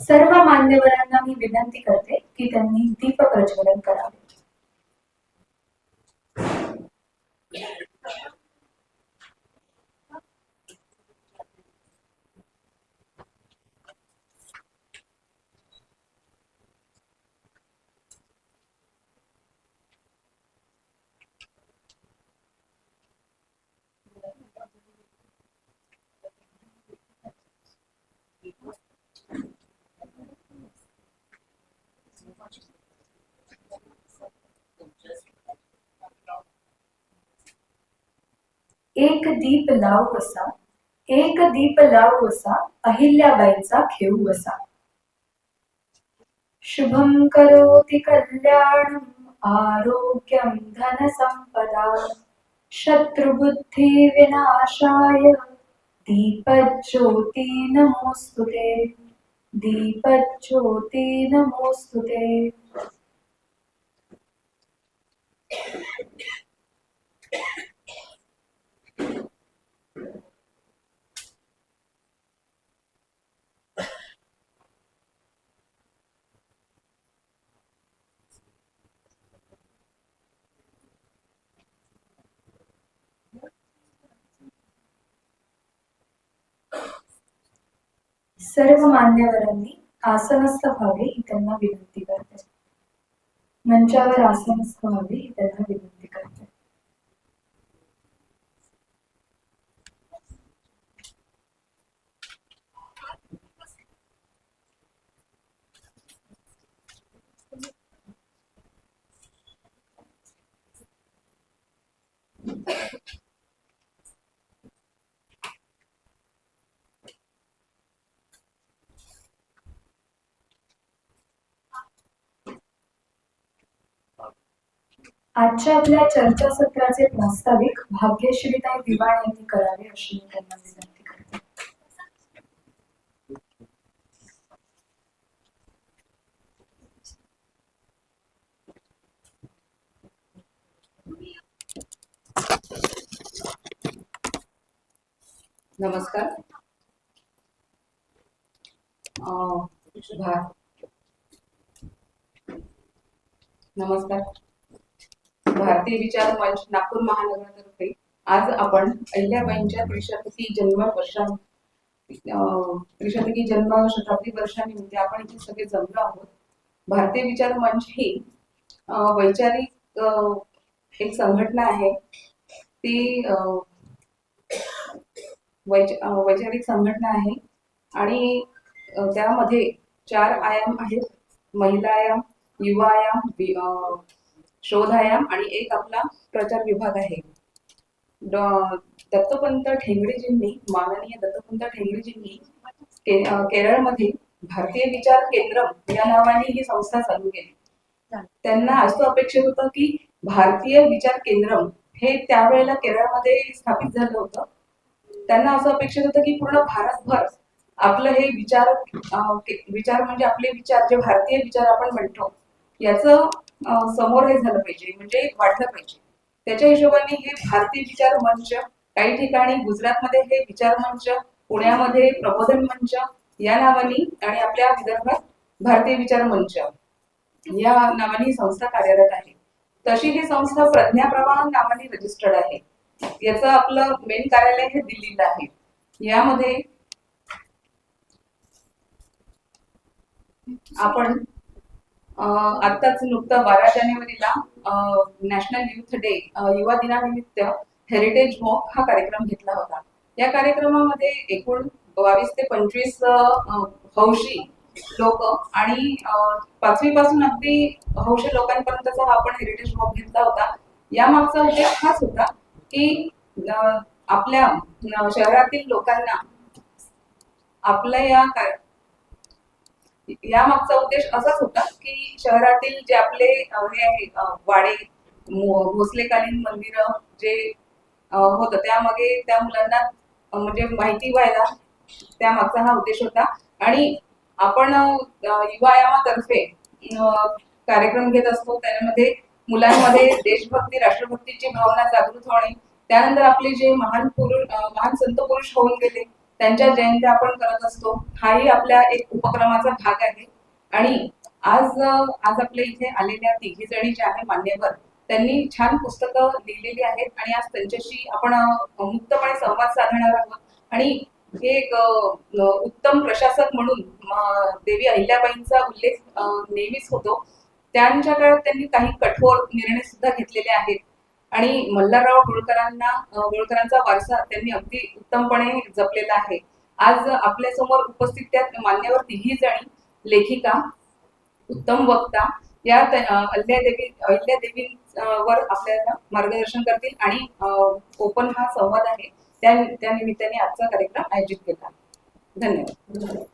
सर्व मान्यवरांना मी विनंती करते की त्यांनी दीप प्रज्वलन करावे. एक दीप लाव असा एक दीप लाव असा अहिल्याबाईचा घेऊ असा शुभम करोति कल्याणम आरोग्यम धन संपदा शत्रुबुद्धि विनाशाय दीपज्योती नमोस्तुते दीपज्योती नमोस्तुते। सर्व मान्यवरांनी आसनस्थ व्हावे ही त्यांना विनंती करते मंचावर आसनस्थ व्हावे ही त्यांना विनंती करते आजच्या आपल्या चर्चासत्राचे प्रास्ताविक भाग्यश्रीताई दिवाण यांनी करावे अशी मी त्यांना विनंती करते. नमस्कार. अं, भा- नमस्कार. भारतीय विचार मंच नागपूर महानगरातर्फे आज आपण अहिल्याबाईंच्या त्रिशतकी जन्म वर्षा त्रिशतकी जन्म शताब्दी वर्षानिमित्त आपण इथे सगळे जमलो आहोत. भारतीय विचार मंच ही वैचारिक एक संघटना आहे. ती अं, वैचारिक संघटना आहे आणि त्यामध्ये चार आयाम आहेत. महिला आयाम युवा आयाम शोधायाम आणि एक आपला प्रचार विभाग आहे. दत्तपंत ठेंगडीजींनी ठेंगडेजींनी माननीय दत्तपंत ठेंगडेजींनी के- केरळमध्ये भारतीय विचार केंद्र या नावाने ही संस्था चालू केली. त्यांना असं अपेक्षित होतं की भारतीय विचार केंद्र हे त्यावेळेला केरळमध्ये स्थापित झालं होतं. त्यांना असं अपेक्षित होतं की पूर्ण भारतभर आपलं हे विचार विचार म्हणजे आपले विचार जे भारतीय विचार आपण म्हणतो याचं समोर हे झालं पाहिजे म्हणजे वाढलं पाहिजे. त्याच्या हिशोबाने हे भारतीय विचार मंच काही ठिकाणी गुजरातमध्ये हे विचार मंच पुण्यामध्ये प्रबोधन मंच या नावाने आणि आपल्या विदर्भात भारतीय विचार मंच या नावाने ही संस्था कार्यरत आहे. तशी ही संस्था प्रज्ञा प्रवाह नावाने रजिस्टर्ड आहे. याचं आपलं मेन कार्यालय हे दिल्लीला आहे. यामध्ये आपण आत्ताच नुकतं बारा जानेवारीला नॅशनल युथ डे युवा दिनानिमित्त हेरिटेज वॉक हा कार्यक्रम घेतला होता. या कार्यक्रमामध्ये एकूण बावीस ते पंचवीस हौशी लोक आणि पाचवी पासून अगदी हौशी लोकांपर्यंतचा हा आपण हेरिटेज वॉक घेतला होता. यामागचा उद्देश हाच होता की आपल्या शहरातील लोकांना आपल्या या या मागचा उद्देश असाच होता की शहरातील जे आपले हे आहे वाडे भोसलेकालीन मंदिर जे होतं त्यामागे त्या मुलांना म्हणजे माहिती व्हायला त्यामागचा हा उद्देश होता. आणि आपण अ, युवा कार्यक्रम घेत असतो. त्यामध्ये मुलांमध्ये देशभक्ती राष्ट्रभक्तीची भावना जागृत होणे त्यानंतर आपले जे महान पुरुष महान संत पुरुष होऊन गेले त्यांच्या जयंत्या आपण करत असतो. हाही आपल्या एक उपक्रमाचा भाग आहे. आणि आज आज आपल्या इथे आलेल्या तिघी जणी ज्या आहे मान्यवर त्यांनी छान पुस्तकं लिहिलेली आहेत. आणि आज त्यांच्याशी आपण मुक्तपणे संवाद साधणार आहोत. आणि हे एक उत्तम प्रशासक म्हणून देवी अहिल्याबाईंचा उल्लेख नेहमीच होतो. त्यांच्या काळात त्यांनी काही कठोर निर्णय सुद्धा घेतलेले आहेत. आणि मल्हारराव होळकरांना गोळकरांचा होळकरांचा वारसा त्यांनी अगदी उत्तमपणे जपलेला आहे. आज आपल्यासमोर उपस्थित त्या मान्यवर तिघी जणी लेखिका उत्तम वक्ता या अहिल्यादेवी अहिल्यादेवी वर आपल्याला मार्गदर्शन करतील आणि ओपन हा संवाद आहे. त्या त्या निमित्ताने आजचा कार्यक्रम आयोजित केला. धन्यवाद.